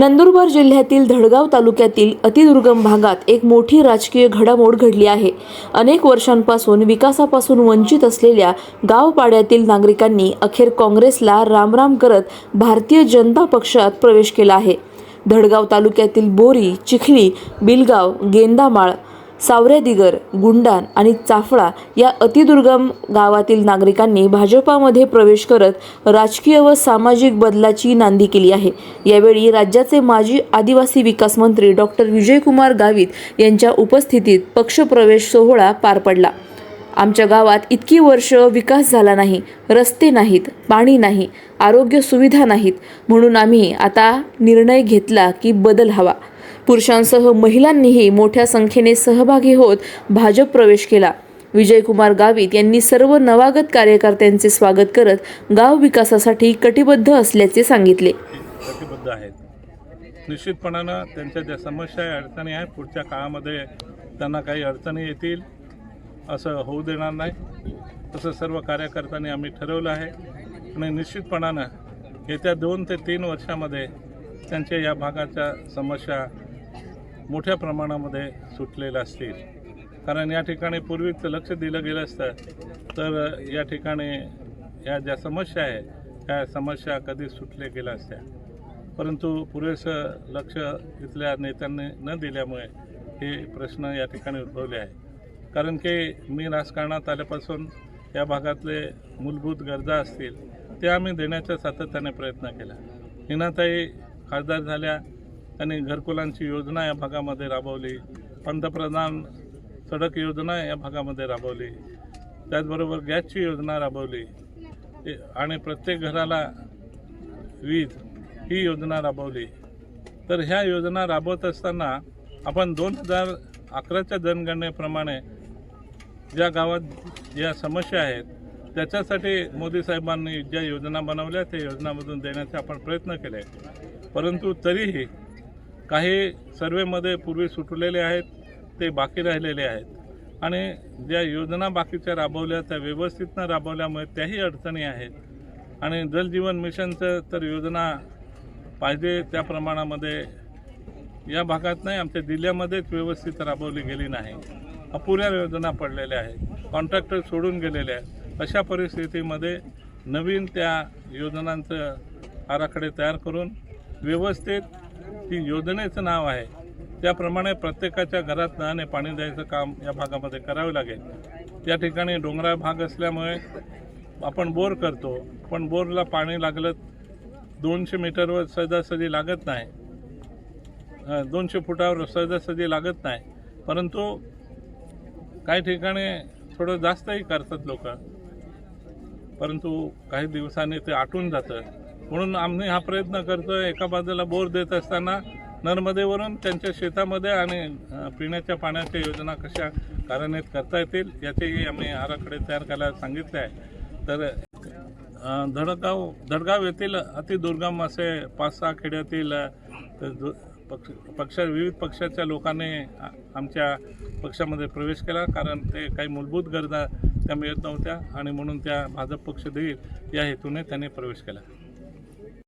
नंदुरबार जिल्ह्यातील धडगाव तालुक्यातील अतिदुर्गम भागात एक मोठी राजकीय घडामोड घडली आहे. अनेक वर्षांपासून विकासापासून वंचित असलेल्या गावपाड्यातील नागरिकांनी अखेर काँग्रेसला रामराम करत भारतीय जनता पक्षात प्रवेश केला आहे. धडगाव तालुक्यातील बोरी चिखली बिलगाव गेंदामाळ सावरेदिगर गुंडान आणि चाफळा या अतिदुर्गम गावातील नागरिकांनी भाजपामध्ये प्रवेश करत राजकीय व सामाजिक बदलाची नांदी केली आहे. यावेळी राज्याचे माजी आदिवासी विकास मंत्री डॉक्टर विजयकुमार गावित यांच्या उपस्थितीत पक्षप्रवेश सोहळा पार पडला. आमच्या गावात इतकी वर्ष विकास झाला नाही रस्ते नाहीत पाणी नाही आरोग्य सुविधा नाहीत म्हणून आम्ही आता निर्णय घेतला की बदल हवा. पुरुषांसह महिलांनीही मोठ्या संख्येने सहभागी होत भाजप प्रवेश केला. विजयकुमार गावित यांनी सर्व नवागत कार्यकर्त्यांचे स्वागत करत गाव विकासासाठी कटिबद्ध असल्याचे सांगितले. कटिबद्ध आहेत. निश्चितपणानं त्यांच्या ज्या समस्या आहे अडचणी आहेत पुढच्या काळामध्ये त्यांना काही अडचणी येतील असं होऊ देणार नाही. तसं सर्व कार्यकर्त्यांनी आम्ही ठरवलं आहे. आणि निश्चितपणानं येत्या दोन ते तीन वर्षामध्ये त्यांच्या या भागाच्या समस्या मोठ्या प्रमाणामध्ये सुटलेल्या असतील. कारण या ठिकाणी पूर्वीच लक्ष दिलं गेलं असतं तर या ठिकाणी या ज्या समस्या आहे त्या समस्या कधी सुटल्या गेल्या असत्या. परंतु पुरेसं लक्ष इथल्या नेत्यांनी न दिल्यामुळे हे प्रश्न या ठिकाणी उद्भवले आहे कारण की मी राजकारणात आल्यापासून या भागातले मूलभूत गरजा असतील त्या आम्ही देण्याचा सातत्याने प्रयत्न केला. हिनाताई खासदार झाल्या त्यांनी घरकुलांची योजना या भागामध्ये राबवली. पंतप्रधान सडक योजना या भागामध्ये राबवली. त्याचबरोबर गॅसची योजना राबवली. आणि प्रत्येक घराला वीज ही योजना राबवली. तर ह्या योजना राबवत असताना आपण दोन हजार अकराच्या जनगणनेप्रमाणे ज्या गावात ज्या समस्या आहेत त्याच्यासाठी मोदी साहेबांनी ज्या योजना बनवल्या त्या योजनामधून देण्याचे आपण प्रयत्न केले. परंतु तरीही काही सर्वेमध्ये पूर्वी सुटलेले आहेत ते बाकी राहिलेले आहेत. आणि ज्या योजना बाकीच्या राबवल्या त्या व्यवस्थित न राबवल्यामुळे त्याही अडचणी आहेत. आणि जलजीवन मिशनचं तर योजना पाहिजे त्या प्रमाणामध्ये. या भागात नाही आमच्या जिल्ह्यामध्येच व्यवस्थित राबवली गेली नाही. अपुऱ्या योजना पडलेल्या आहेत. कॉन्ट्रॅक्टर सोडून गेलेले आहेत. अशा परिस्थितीमध्ये नवीन त्या योजनांचं आराखडे तयार करून व्यवस्थित ती योजनेचं नाव आहे. त्याप्रमाणे प्रत्येकाच्या घरात नळाने पाणी द्यायचं काम या भागामध्ये करावे लागेल. त्या ठिकाणी डोंगराळ भाग असल्यामुळे आपण बोर करतो पण बोरला पाणी लागलं दोनशे मीटरवर सहजासहजी लागत नाही. दोनशे फुटावर सहजासहजी लागत नाही. परंतु काही ठिकाणी थोडं जास्तही करतात लोक. परंतु काही दिवसांनी ते आटून जातं. म्हणून आम्ही हा प्रयत्न करतो एका बाजूला बोर देत असताना नर्मदेवरून त्यांच्या शेतामध्ये आणि पिण्याच्या पाण्याच्या योजना कशा कार्यान्वित करता येतील याचेही आम्ही आराखडे तयार करायला सांगितले आहे. तर धडगाव धडगाव येथील अतिदुर्गम असे पाच सहा खेड्यातील दु- पक्ष पक्ष विविध पक्षाच्या लोकांनी आमच्या पक्षामध्ये प्रवेश केला कारण ते काही मूलभूत गरजा त्या मिळत नव्हत्या आणि म्हणून त्या भाजप पक्ष देईल या हेतूने त्यांनी प्रवेश केला.